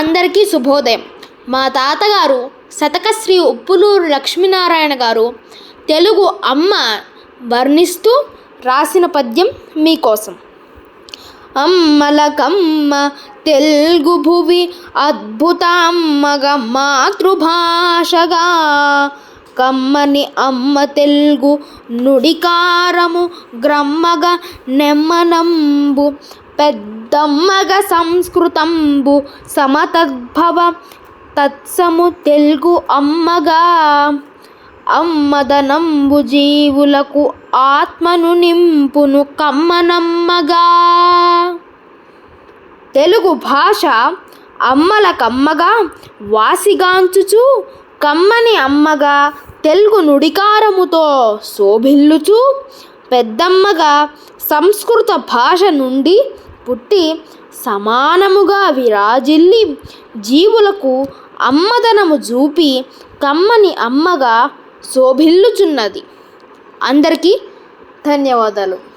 అందరికీ శుభోదయం. మా తాతగారు శతకశ్రీ ఉప్పులూరు లక్ష్మీనారాయణ గారు తెలుగు అమ్మ వర్ణిస్తూ రాసిన పద్యం మీకోసం. అమ్మలకమ్మ తెలుగు భువి అద్భుతమ్మగా మాతృభాషగా. కమ్మని అమ్మ తెలుగు నుడికారము గ్రమ్మగ నెమ్మనంబు పెద్దమ్మగ సంస్కృతంబు సమతద్భవ తత్సము తెలుగు అమ్మగా. అమ్మదనంబు జీవులకు ఆత్మను నింపును కమ్మనమ్మగా. తెలుగు భాష అమ్మల కమ్మగా వాసిగాంచుచు కమ్మని అమ్మగా తెలుగు నుడికారముతో శోభిల్లుచు పెద్దమ్మగా సంస్కృత భాష నుండి పుట్టి సమానముగా విరాజిల్లి జీవులకు అమ్మదనము చూపి కమ్మని అమ్మగా శోభిల్లుచున్నది. అందరికీ ధన్యవాదాలు.